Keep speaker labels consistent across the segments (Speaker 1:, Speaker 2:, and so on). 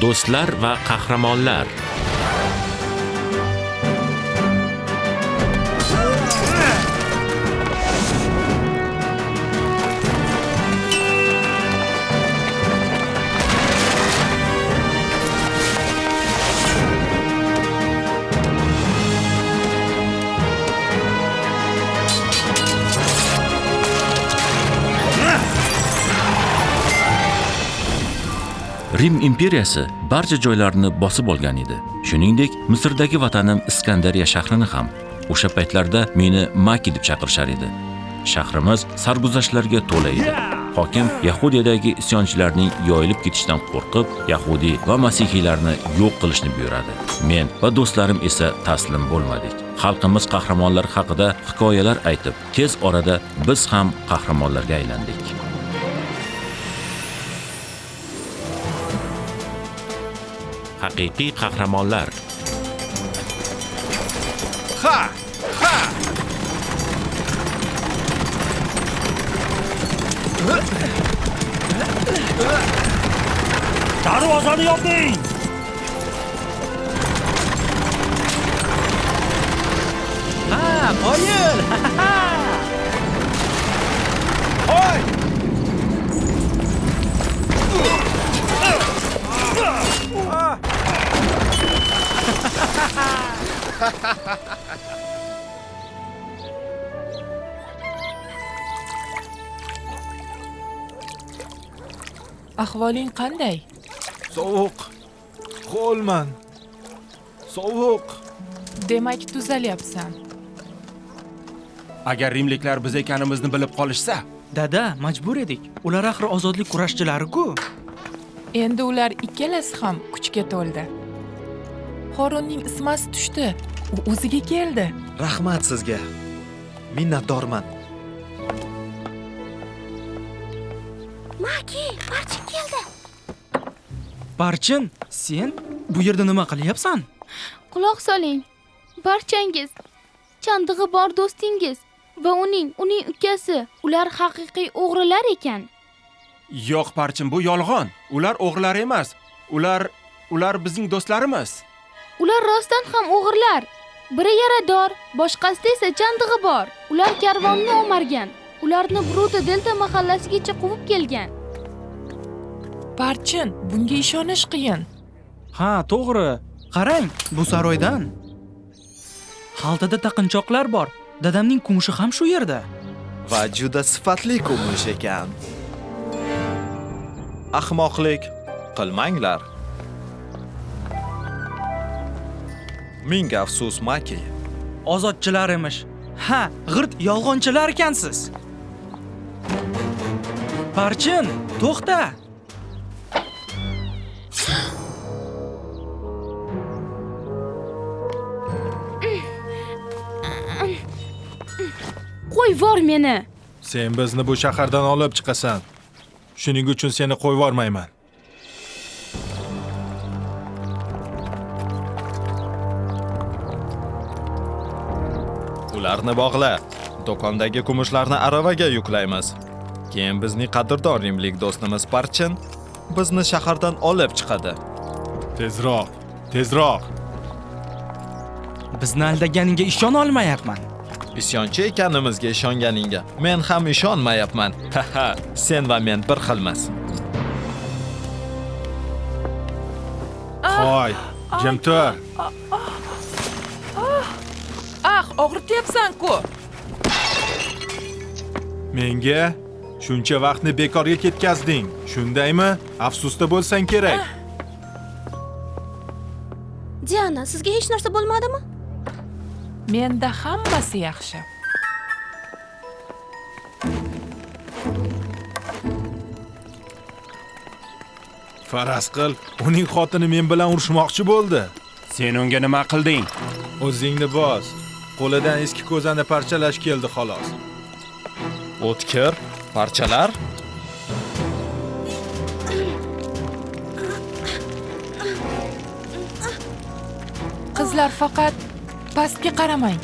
Speaker 1: do'stlar va qahramonlar. Rim imperiyasi barcha joylarni bosib olgan edi. Shuningdek misrdagi vatanim iskandariya shahrini ham o'sha paytlarda meni maki deb chaqirishar edi. Shahrimiz sarguzashtlarga to'la edi. Hokim yahudiyadagi isyonchilarning yoyilib ketishidan qo'rqib yahudiy va masihiylarni yo'q qilishni buyuradi. Men va do'stlarim esa taslim bo'lmadik. Xalqimiz qahramonlari haqida hikoyalar aytib tez orada biz ham qahramonlarga aylandik. حقیقی قهرمانلر.
Speaker 2: ها ها
Speaker 3: دارو از
Speaker 4: آنی ها
Speaker 2: ها ها
Speaker 5: ahvoling qanday
Speaker 2: Sovuq. Qo'lman. Sovuq.
Speaker 5: demak tuzalyapsan
Speaker 3: agar rimliklar biz ekanimizni bilib qolishsa
Speaker 4: Dada, majbur edik. Ular axir ozodlik kurashchilari-ku.
Speaker 5: endi ular ikkalasi ham kuchga to'ldi horunning ismasi tushdi u o'ziga keldi
Speaker 2: Rahmat sizga. Minnatdorman.
Speaker 6: Maki, Barchin keldi.
Speaker 4: Barchin, sen bu yerda nima qilyapsan?
Speaker 6: Quloq soling. Barchangiz chandig'i bor do'stingiz va uning, uning ukasi, ular haqiqiy o'g'rilar ekan.
Speaker 3: yo'q parchin bu yolg'on ular o'g'rilar emas ular ular bizning do'stlarimiz
Speaker 6: Ular rostdan ham o'g'rilar. Biri yarador, boshqasida esa chandig'i bor. Ular karvonni o'margan. Ularni Bruto Delta mahallasigacha quvib kelgan.
Speaker 5: barchin bunga ishonish qiyin
Speaker 4: Ha, to'g'ri. Qarang, bu saroydan. Xaltada taqinchoqlar bor. Dadamning kumushi ham shu yerda.
Speaker 2: Va juda sifatli kumush ekan. Ahmoqlik qilmanglar. Ming afsus, Maki.
Speaker 4: Ozodchilar emish. Ha, g'irt yolg'onchilar ekansiz. Barchin, to'xta.
Speaker 6: Qo'y vor meni.
Speaker 7: Sen bizni bu shahardan olib chiqasan. Shuning uchun seni qo'yvormayman.
Speaker 2: Ularni bog'la. Do'kondagi kumushlarni aravaga yuklaymiz. Keyin bizning qadrdon rimlik do'stimiz Parchin bizni shahardan olib chiqadi.
Speaker 7: Tezroq, tezroq.
Speaker 4: Bizni aldaganiga ishona olmayapman.
Speaker 2: Isyonchi ekanimizga ishonganingga men ham ishonmayapman. Haha, sen va men bir xilmiz.
Speaker 7: Hoy, jim tur.
Speaker 5: Ah og'rityapsan-ku
Speaker 7: Menga shuncha vaqtni bekorga ketkazding. Shundaymi? Afsusda bo'lsang kerak.
Speaker 6: Diana, sizga hech narsa bo'lmadimi?
Speaker 5: menda hammasi yaxshi
Speaker 7: Faraz qil, uning xotini men bilan urushmoqchi bo'ldi.
Speaker 3: sen unga nima qilding
Speaker 7: O'zingni bos. Qo'lidan eski ko'zani parchalash keldi xolos.
Speaker 2: O'tkir, parchalar
Speaker 5: qizlar faqat pastga qaramang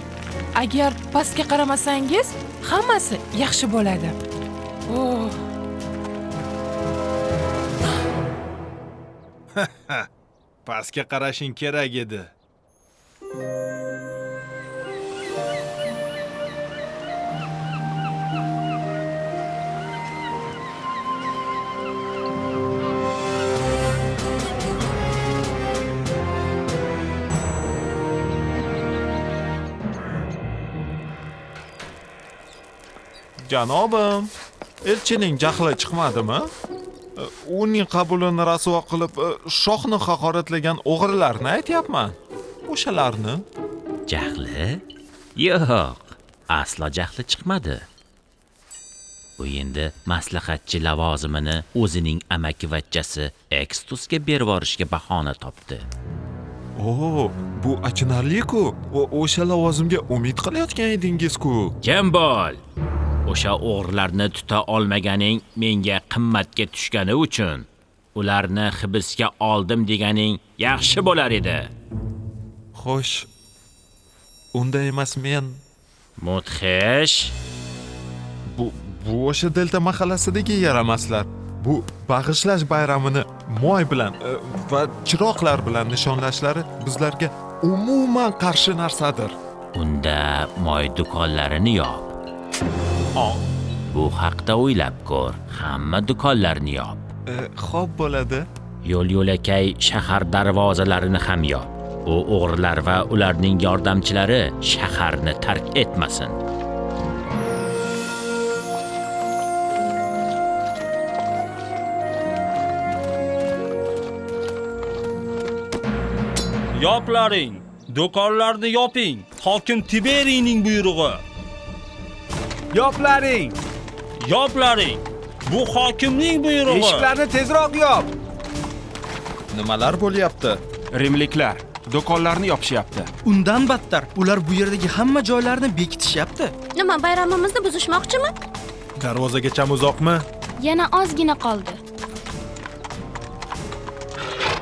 Speaker 5: agar pastga qaramasangiz hammasi yaxshi bo'ladi oh.
Speaker 7: pastga qarashing kerak edi
Speaker 2: Janobim, elchining jahli chiqmadimi? E, Uning qabulini rasvo qilib, e, shohni haqoratlagan o'g'rilarni aytyapman. O'shalarni.
Speaker 1: Jahli? Yo'q, aslo jahli chiqmadi. U endi maslahatchi lavozimini o'zining amakivachchasi Ekstusga berib yuborishga bahona topdi.
Speaker 2: O, bu achinarli-ku. O'sha lavozimga umid qilayotgan edingiz-ku.
Speaker 1: Kim bo'l? O'sha o'g'rilarni tuta olmaganing menga qimmatga tushgani uchun ularni hibsga oldim deganing yaxshi bo'lar edi.
Speaker 2: Xo'sh, unda emas men
Speaker 1: Mudhish,
Speaker 2: bu bu o'sha delta mahallasidagi yaramaslar. Bu bag'ishlash bayramini moy bilan e, va chiroqlar bilan nishonlashlari bizlarga umuman qarshi narsadir.
Speaker 1: unda moy do'konlarini yop. Bu haqda o'ylab ko'r. Hamma do'konlarni yop.
Speaker 2: E, Xo'p bo'ladi.
Speaker 1: Yo'l yo'lakay shahar darvozalarini ham yop. U o'g'rilar va ularning yordamchilari shaharni tark etmasin.
Speaker 8: Yoplaring, do'konlarni yoping. Hokim Tiberiyning buyrug'i.
Speaker 3: Yoplaring
Speaker 8: Yoplaring. Bu hokimning buyrug'i.
Speaker 3: eshiklarni tezroq yop
Speaker 2: Nimalar bo'lyapti?
Speaker 3: rimliklar do'konlarni yopishyapti
Speaker 4: Undan battar, ular bu yerdagi hamma joylarni bekitishyapti.
Speaker 6: Nima bayramimizni buzishmoqchimi?
Speaker 7: darvozagacha uzoqmi
Speaker 6: Yana ozgina qoldi.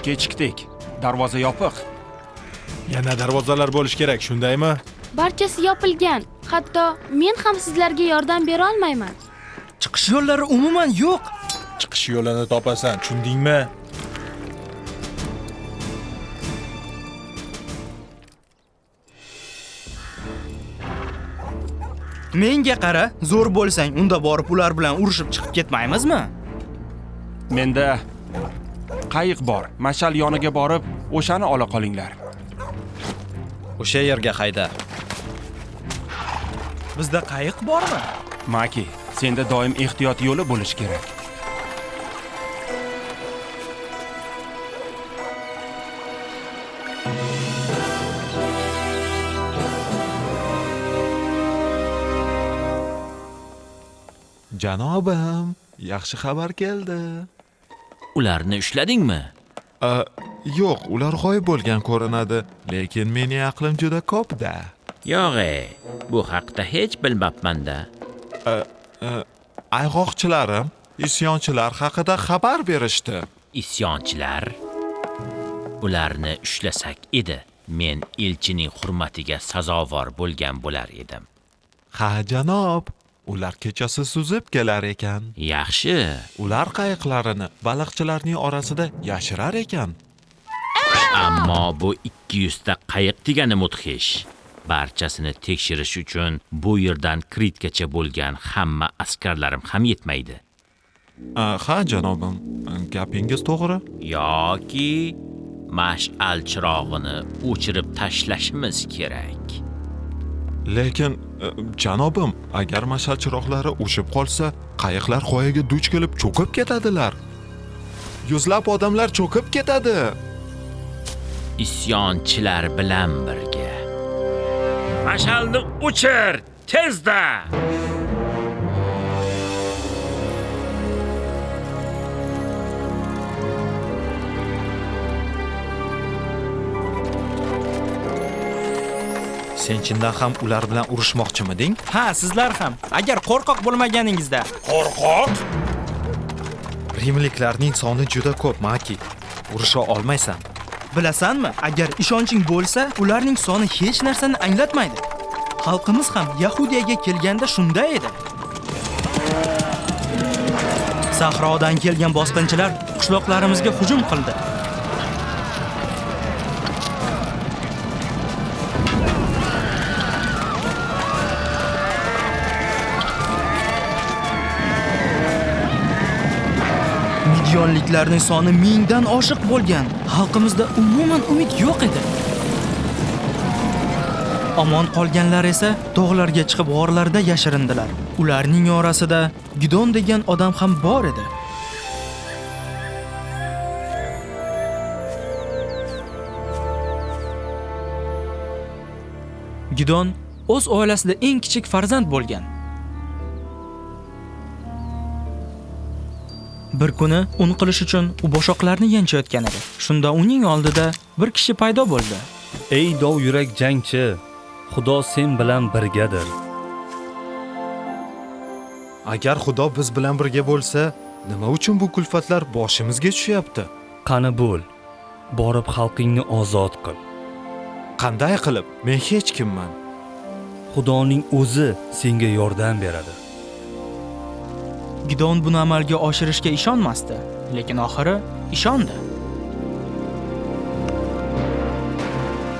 Speaker 3: kechikdik darvoza yopiq
Speaker 7: yana darvozalar bo'lishi kerak shundaymi
Speaker 6: Barchasi yopilgan. Hatto men ham sizlarga yordam bera olmayman.
Speaker 4: Chiqish yo'llari umuman yo'q.
Speaker 7: chiqish yo'lini topasan tushundingmi
Speaker 4: Menga qara, zo'r bo'lsang, unda borib ular bilan urushib chiqib ketmaymizmi?
Speaker 3: menda qayiq bor mashal yoniga borib o'shani ola qolinglar
Speaker 2: O'sha yerga hayda.
Speaker 4: Bizda qayiq bormi?
Speaker 3: maki senda doim ehtiyot yo'li bo'lishi kerak
Speaker 2: Janobim, yaxshi xabar keldi.
Speaker 1: Ularni ushladingmi?
Speaker 2: Yo'q, ular g'oyib bo'lgan ko'rinadi, lekin mening aqlim juda ko'p-da.
Speaker 1: Yo'q, ey, bu haqda hech bilmabman-da.
Speaker 2: Ayg'oqchilarim isyonchilar haqida xabar berishdi.
Speaker 1: Isyonchilar ularni ushlasak edi, men elchining hurmatiga sazovor bo'lgan bo'lar edim.
Speaker 2: Ha, janob, ular kechasi suzib kelar ekan.
Speaker 1: Yaxshi,
Speaker 2: Ular qayiqlarini baliqchilarning orasida yashirar ekan.
Speaker 1: ammo bu 200 ta qayiq degani mudhish. Barchasini tekshirish uchun bu yerdan Kritgacha bo'lgan hamma askarlarim ham yetmaydi.
Speaker 2: A, Ha, janobim, gapingiz to'g'ri.
Speaker 1: yoki mash'al chirog'ini o'chirib tashlashimiz kerak.
Speaker 2: Lekin e, janobim, agar mashal chiroqlari o'chib qolsa, qayiqlar qoyaga duch kelib cho'kib ketadilar. Yuzlab odamlar cho'kib ketadi.
Speaker 1: Isyonchilar bilan birga. Mash'alni o'chir, tezda!
Speaker 2: Sen chindan ham ular bilan urushmoqchimiding?
Speaker 4: Ha, sizlar ham. Agar qo'rqoq bo'lmaganingizda.
Speaker 2: Rimliklarning soni juda ko'p, Maki. Urusha olmaysan.
Speaker 4: Bilasanmi, agar ishonching bo'lsa, ularning soni hech narsani anglatmaydi. Xalqimiz ham Yahudiyaga kelganda shunday edi. Sahrodan kelgan bosqinchilar qishloqlarimizga hujum qildi. Midyonliklarning soni mingdan oshiq bo'lgan. Xalqimizda umuman umid yo'q edi. Omon qolganlar esa tog'larga chiqib g'orlarda yashirindilar. Ularning orasida Gidon degan odam ham bor edi. Gidon o'z oilasida eng kichik farzand bo'lgan. Bir kuni un qilish uchun u boshoqlarni yanchayotgan edi. Shunda uning oldida bir kishi paydo bo'ldi.
Speaker 8: ey dov yurak jangchi xudo sen bilan birgadir.
Speaker 2: Agar xudo biz bilan birga bo'lsa nima uchun bu kulfatlar boshimizga tushyapti?
Speaker 8: Qani bo'l borib xalqingni ozod qil.
Speaker 2: Qanday qilib? Men hech kimman.
Speaker 8: Xudoning o'zi senga yordam beradi
Speaker 4: Gidon buni amalga oshirishga ishonmasdi, lekin oxiri ishondi.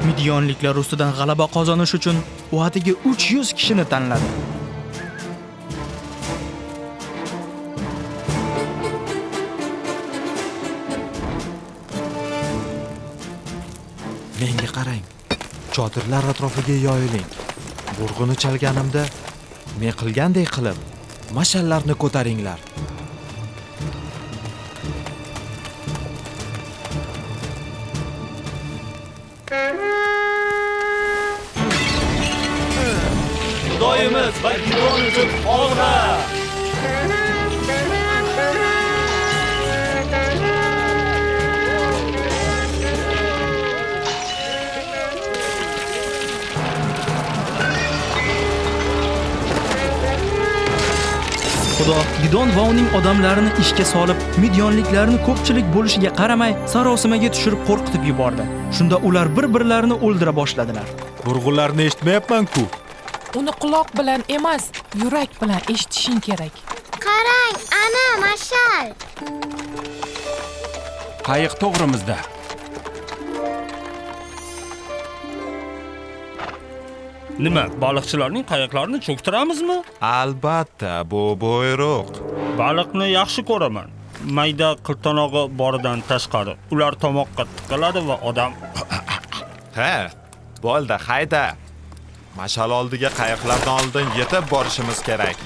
Speaker 4: Midyonliklar ustidan g'alaba qozonish uchun u atigi 300 kishini tanladi.
Speaker 2: menga qarang chodirlar atrofiga yoyiling burg'uni chalganimda men qilgandek qilib mashallarni ko'taringlar.
Speaker 8: Xudoyimiz va gidon uchun olg'a
Speaker 4: Xudo Gidon va uning odamlarini ishga solib, midyonliklarni ko'pchilik bo'lishiga qaramay, sarosimaga tushirib qo'rqitib yubordi. Shunda ular bir-birlarini o'ldira boshladilar.
Speaker 7: Burg'ularni eshitmayapman-ku.
Speaker 5: uni quloq bilan emas yurak bilan eshitishing kerak
Speaker 6: Qarang, ana mashal.
Speaker 3: qayiq to'g'rimizda
Speaker 8: nima baliqchilarning qayiqlarini cho'ktiramizmi?
Speaker 2: Albatta bu buyruq.
Speaker 8: Baliqni yaxshi ko'raman. Mayda qiltonog'i boridan tashqari ular tomoqqa tiqiladi va odam
Speaker 2: ha bo'ldi hayda. Mashal oldiga qayiqlardan oldin yetib borishimiz kerak?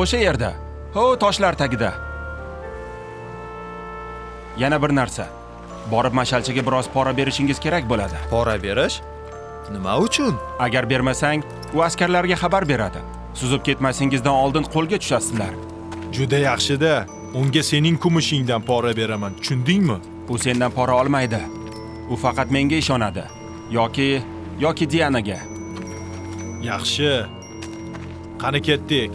Speaker 3: O'sha yerda ho toshlar tagida yana bir narsa borib mashalchiga biroz pora berishingiz kerak bo'ladi
Speaker 2: pora berish nima uchun
Speaker 3: agar bermasang u askarlarga xabar beradi suzib ketmasingizdan oldin qo'lga tushasizlar
Speaker 7: Juda yaxshi-da. Unga sening kumushingdan pora beraman. Tushundingmi?
Speaker 3: u sendan pora olmaydi u faqat menga ishonadi yoki yoki dianaga
Speaker 7: Yaxshi. Qani ketdik.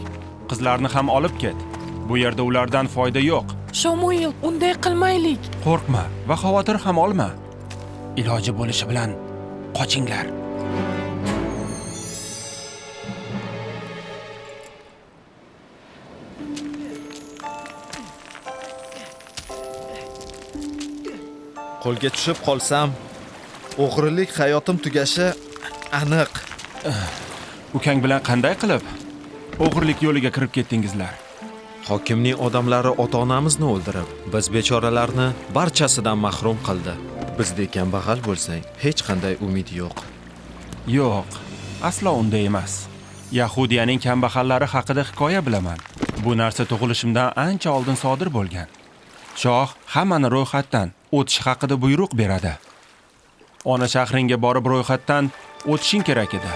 Speaker 3: qizlarni ham olib ket bu yerda ulardan foyda yo'q.
Speaker 5: Shomuil unday qilmaylik.
Speaker 3: Qo'rqma va xavotir ham olma. Iloji bo'lishi bilan qochinglar.
Speaker 2: Qo'lga tushib qolsam o'g'rilik hayotim tugashi aniq.
Speaker 3: Ukang bilan qanday qilib o'g'irlik yo'liga kirib ketdingizlar
Speaker 2: hokimning odamlari ota onamizni o'ldirib biz bechoralarni barchasidan mahrum qildi. Bizdek kambag'al bo'lsang hech qanday umid yo'q.
Speaker 3: Yo'q aslo unday emas. Yahudiyaning kambag'allari haqida hikoya bilaman. Bu narsa tug'ilishimdan ancha oldin sodir bo'lgan. Shoh hammani ro'yxatdan o'tish haqida buyruq beradi. Ona shahringga borib ro'yxatdan o'tishing kerak edi.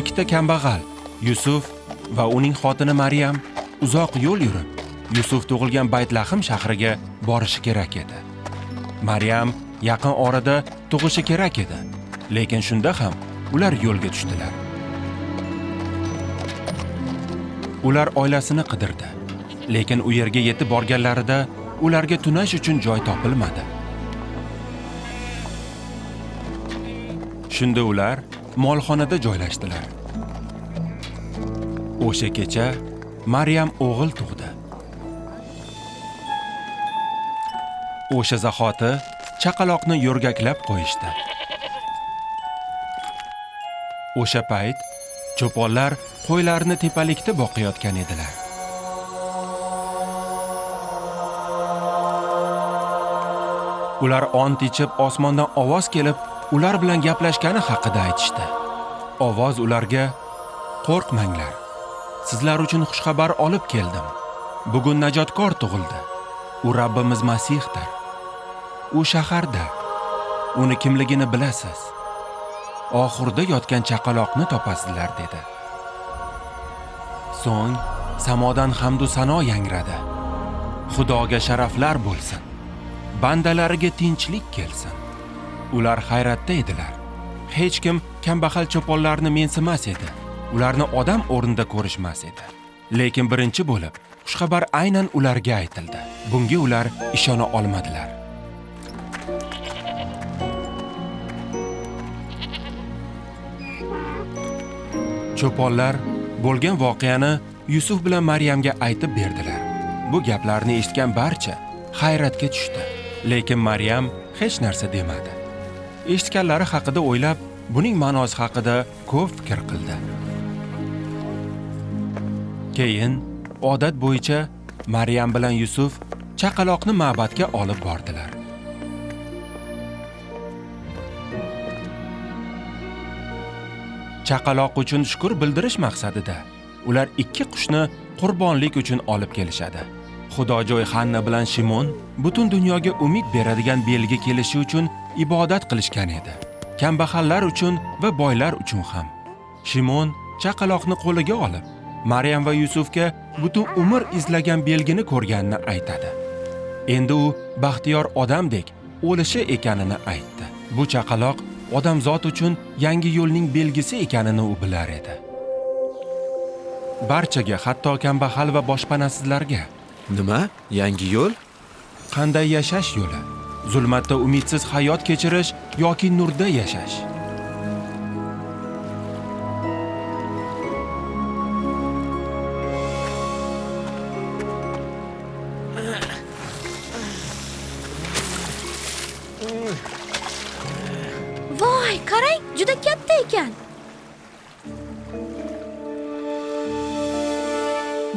Speaker 3: Ikkita kambag'al yusuf va uning xotini maryam uzoq yo'l yurib yusuf tug'ilgan baytlahm shahriga borishi kerak edi. Maryam yaqin orada tug'ishi kerak edi lekin shunda ham ular yo'lga tushdilar. Ular oilasini qidirdi lekin u yerga yetib borganlarida ularga tunash uchun joy topilmadi. Shunda ular molxonada joylashdilar. O'sha kecha maryam o'g'il tug'di. O'sha zahoti chaqaloqni yo'rgaklab qo'yishdi. O'sha payt cho'ponlar qo'ylarni tepalikda boqayotgan edilar. Ular ont ichib osmondan ovoz kelib ular bilan gaplashgani haqida aytishdi. Ovoz ularga qo'rqmanglar. Sizlar uchun xushxabar olib keldim. Bugun najotkor tug'ildi. U rabbimiz masihdir. U shaharda. Uni kimligini bilasiz. Oxirda yotgan chaqaloqni topasizlar dedi. So'ng samodan hamdu sano yangradi. Xudoga sharaflar bo'lsin. Bandalariga tinchlik kelsin. Ular hayratda edilar. Hech kim kambag'al cho'ponlarni mensimas edi. Ularni odam o'rnida ko'rishmas edi. Lekin birinchi bo'lib xushxabar aynan ularga aytildi. Bunga ular ishona olmadilar. Cho'ponlar bo'lgan voqeani yusuf bilan maryamga aytib berdilar. Bu gaplarni eshitgan barcha hayratga tushdi. Lekin maryam hech narsa demadi. Eshitganlari haqida o'ylab buning ma'nosi haqida ko'p fikr qildi. Keyin odat bo'yicha maryam bilan yusuf chaqaloqni ma'batga olib bordilar. Chaqaloq uchun shukr bildirish maqsadida ular ikki qushni qurbonlik uchun olib kelishadi. Xudojo'y hanna bilan shimon butun dunyoga umid beradigan belgi kelishi uchun ibodat qilishgan edi. Kambag'allar uchun va boylar uchun ham. Shimon chaqaloqni qo'liga olib maryam va yusufga butun umr izlagan belgini ko'rganini aytadi. Endi u baxtiyor odamdek o'lishi ekanini aytdi. Bu chaqaloq odamzod uchun yangi yo'lning belgisi ekanini u bilar edi. Barchaga hatto kambag'al va boshpanasizlarga.
Speaker 9: Nima? Yangi yo'l?
Speaker 3: qanday yashash yo'li? Zulmatda umidsiz hayot kechirish yoki nurda yashash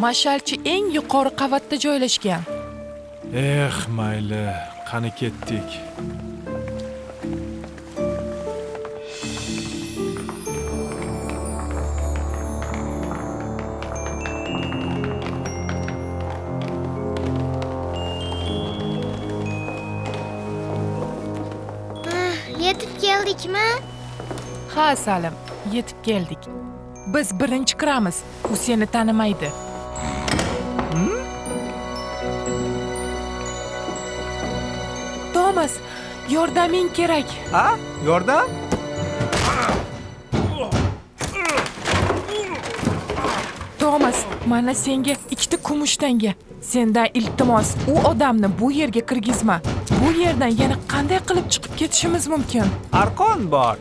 Speaker 5: Mashalchi eng yuqori qavatda joylashgan.
Speaker 7: Eh, mayli, qani ketdik.
Speaker 6: yetib keldikmi
Speaker 5: Ha, Salim, yetib keldik. Biz birinchi kiramiz. U seni tanimaydi. Tomas, yordaming kerak.
Speaker 7: Ha? Yordam?
Speaker 5: Tomas, mana senga ikkita kumush tanga. Sendan iltimos, u odamni bu yerga kirgizma. Bu yerdan yana qanday qilib chiqib ketishimiz mumkin?
Speaker 8: arqon bor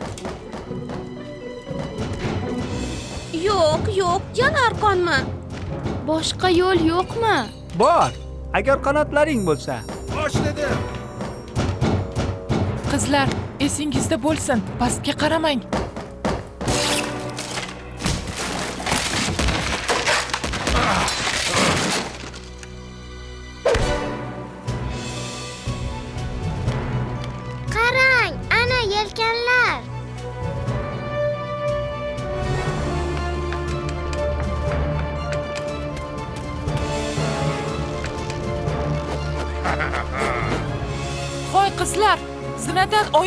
Speaker 6: yo'q yo'q yana arqonmi boshqa yo'l yo'qmi
Speaker 8: bor agar qanotlaring bo'lsa
Speaker 5: Qizlar, esingizda bo'lsin, pastga qaramang.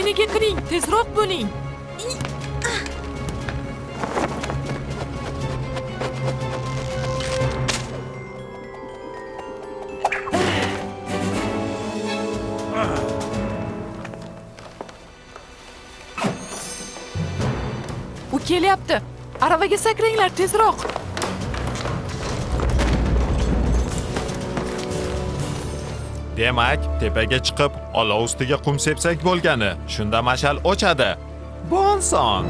Speaker 5: Zinadan oynaga kiring, tezroq bo'ling. U kelyapti. Aravaga sakranglar tezroq.
Speaker 2: Demak, tepaga chiqib, olov ustiga qum sepsak bo'lgani. Shunda mashal o'chadi. Bu oson.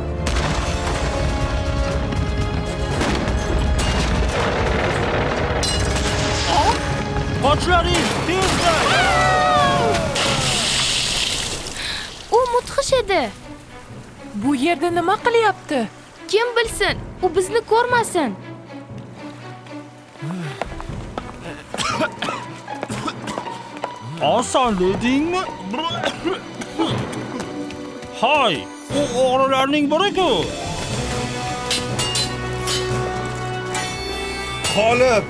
Speaker 8: qochlaring tezda
Speaker 6: mudhish edi
Speaker 5: Bu yerda nima qilyapti?
Speaker 6: kim bilsin u bizni ko'rmasin
Speaker 8: oson dedingmi hoy u o'g'rilarning biri-ku
Speaker 7: G'olib!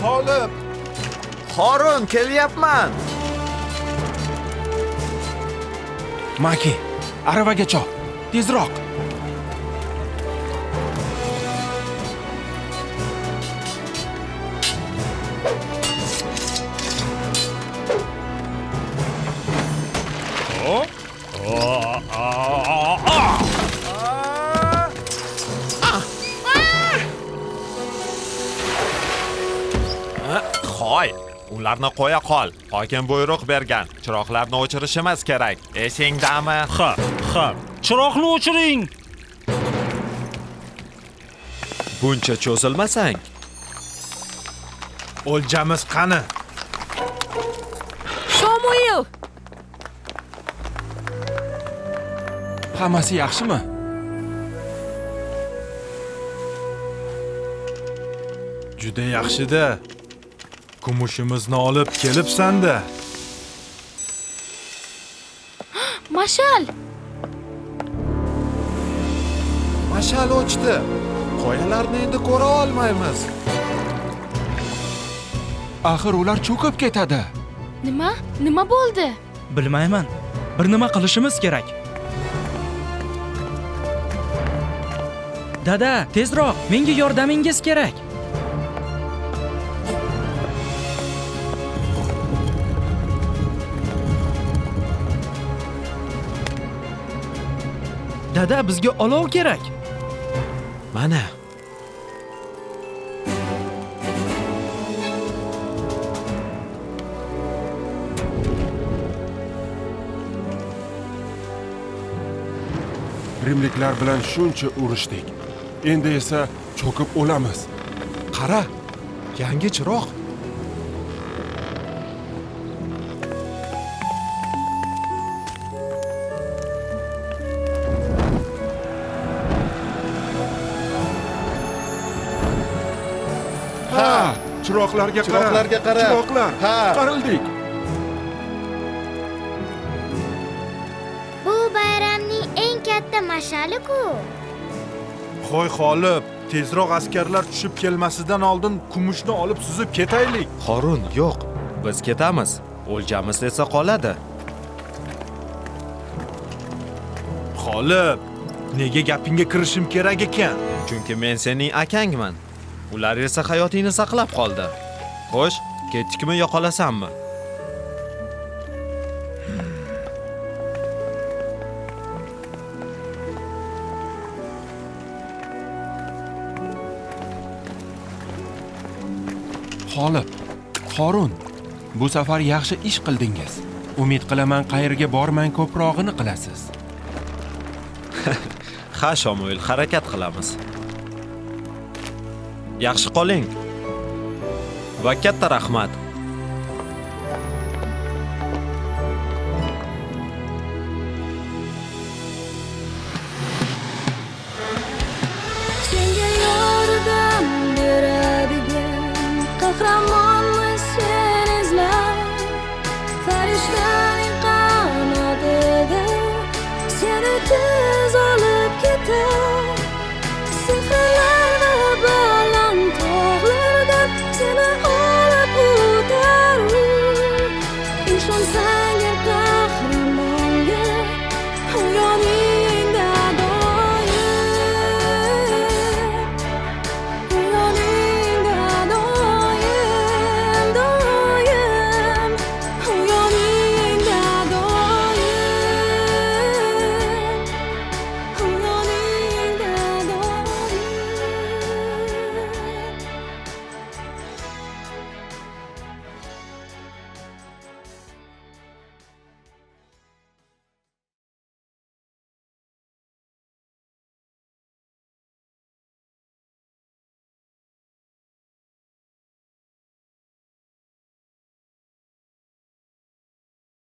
Speaker 7: G'olib!
Speaker 2: Horun, kelyapman.
Speaker 3: Maki, aravaga chop. Tezroq.
Speaker 2: Ularni qo'ya qol. Hokim buyruq bergan. Chiroqlarni o'chirishimiz kerak. Esingdami?
Speaker 8: ha ha chiroqni o'chiring
Speaker 9: Buncha cho'zilmasang.
Speaker 7: O'ljamiz qani?
Speaker 5: Shomuil!
Speaker 3: Hammasi yaxshimi?
Speaker 7: Juda yaxshi-da. Kumushimizni olib kelibsan-da.
Speaker 6: mashal
Speaker 2: Mashal o'chdi. Qo'yalarni endi ko'ra olmaymiz.
Speaker 3: Axir ular cho'kib ketadi.
Speaker 6: nima nima bo'ldi
Speaker 4: Bilmayman. Bir nima qilishimiz kerak. Dada, tezroq, menga yordamingiz kerak. Dada, bizga olov kerak.
Speaker 9: Mana.
Speaker 3: Rimliklar bilan shuncha urushdik. Endi esa cho'kib o'lamiz.
Speaker 2: Qara. Yangi chiroq.
Speaker 3: Ha, chiroqlarga qara.
Speaker 2: Chiroqlarga qara.
Speaker 3: Chiroqlar.
Speaker 2: Ha.
Speaker 3: Qutqarildik.
Speaker 10: Bu bayramning eng katta mash'ali-ku.
Speaker 7: Qo'y G'olib, tezroq askarlar tushib kelmasidan oldin kumushni olib suzib ketaylik.
Speaker 9: Horun, yo'q. Biz ketamiz. O'ljamiz esa qoladi.
Speaker 7: G'olib, nega gapingga kirishim kerak ekan?
Speaker 9: Chunki men sening akangman. Ular esa hayotingni saqlab qoldi. Xo'sh, ketdikmi yo qolasanmi?
Speaker 3: G'olib, Qorun, bu safar yaxshi ish qildingiz. Umid qilaman qayerga bormang ko'prog'ini qilasiz.
Speaker 9: Ha, Shomuil, harakat qilamiz. Yaxshi qoling. Va katta rahmat.